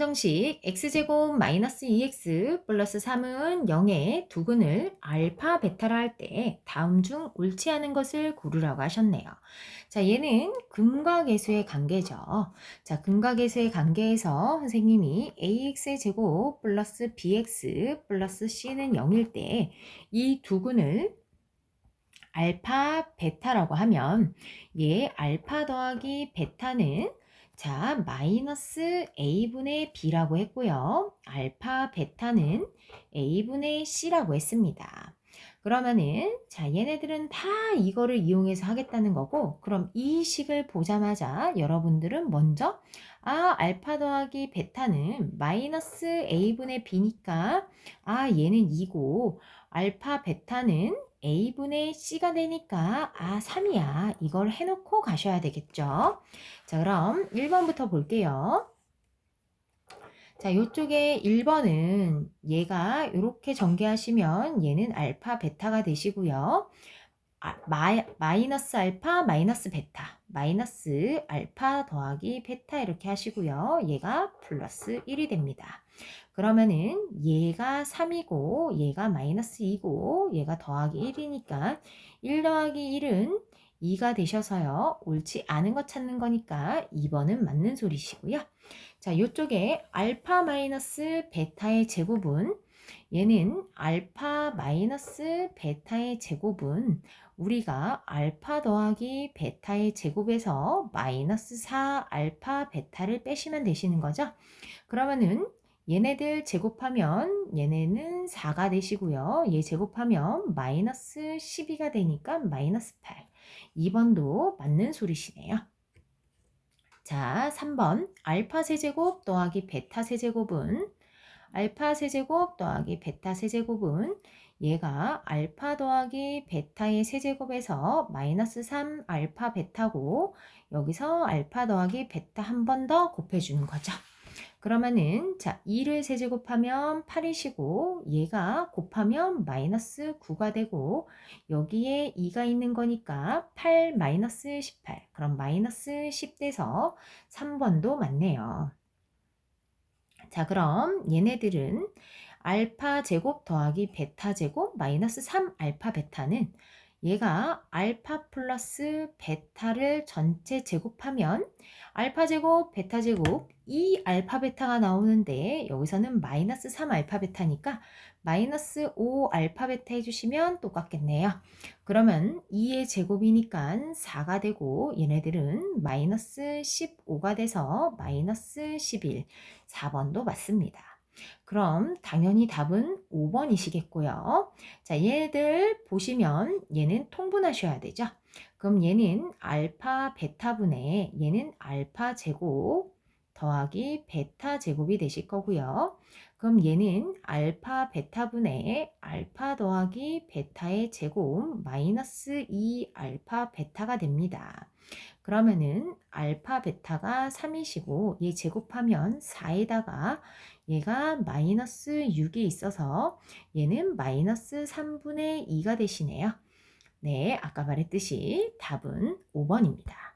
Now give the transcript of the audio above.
정식 x제곱 마이너스 2x 플러스 3은 0의 두근을 알파 베타라 할 때 다음 중 옳지 않은 것을 고르라고 하셨네요. 자 얘는 근과 계수의 관계죠. 자 근과 계수의 관계에서 선생님이 ax의 제곱 플러스 bx 플러스 c는 0일 때 이 두근을 알파 베타라고 하면 얘 알파 더하기 베타는 자, 마이너스 a분의 b라고 했고요. 알파, 베타는 a분의 c라고 했습니다. 그러면은 자, 얘네들은 다 이거를 이용해서 하겠다는 거고 그럼 이 식을 보자마자 여러분들은 먼저 아, 알파 더하기 베타는 마이너스 a분의 b니까 아, 얘는 2고 알파, 베타는 a분의 c가 되니까 아 3이야. 이걸 해놓고 가셔야 되겠죠? 자 그럼 1번부터 볼게요. 자 이쪽에 1번은 얘가 이렇게 전개하시면 얘는 알파 베타가 되시고요. 아, 마, 마이너스 알파 마이너스 베타 마이너스 알파 더하기 베타 이렇게 하시고요 얘가 플러스 1이 됩니다 그러면은 얘가 3이고 얘가 마이너스 2고 얘가 더하기 1이니까 1 더하기 1은 2가 되셔서요. 옳지 않은 거 찾는 거니까 2번은 맞는 소리시고요. 자, 이쪽에 알파 마이너스 베타의 제곱은 얘는 알파 마이너스 베타의 제곱은 우리가 알파 더하기 베타의 제곱에서 마이너스 4 알파 베타를 빼시면 되시는 거죠. 그러면은 얘네들 제곱하면 얘네는 4가 되시고요. 얘 제곱하면 마이너스 12가 되니까 마이너스 8. 2번도 맞는 소리시네요. 자, 3번 알파 세제곱 더하기 베타 세제곱은 알파 세제곱 더하기 베타 세제곱은 얘가 알파 더하기 베타의 세제곱에서 마이너스 3 알파 베타고 여기서 알파 더하기 베타 한 번 더 곱해주는 거죠. 그러면은 자 2를 세제곱하면 8이시고 얘가 곱하면 마이너스 9가 되고 여기에 2가 있는 거니까 8 마이너스 18 그럼 마이너스 10 돼서 3번도 맞네요. 자 그럼 얘네들은 알파 제곱 더하기 베타 제곱 마이너스 3 알파 베타는 얘가 알파 플러스 베타를 전체 제곱하면 알파 제곱, 베타 제곱, 2 알파 베타가 나오는데 여기서는 마이너스 3 알파 베타니까 마이너스 5 알파 베타 해주시면 똑같겠네요. 그러면 2의 제곱이니까 4가 되고 얘네들은 마이너스 15가 돼서 마이너스 11, 4번도 맞습니다. 그럼 당연히 답은 5번이시겠고요. 자, 얘들 보시면 얘는 통분하셔야 되죠. 그럼 얘는 알파 베타분의 얘는 알파 제곱 더하기 베타 제곱이 되실 거고요. 그럼 얘는 알파 베타분의 알파 더하기 베타의 제곱 마이너스 2 알파 베타가 됩니다. 그러면은 알파 베타가 3이시고 얘 제곱하면 4에다가 얘가 마이너스 6이 있어서 얘는 마이너스 3분의 2가 되시네요. 네, 아까 말했듯이 답은 5번입니다.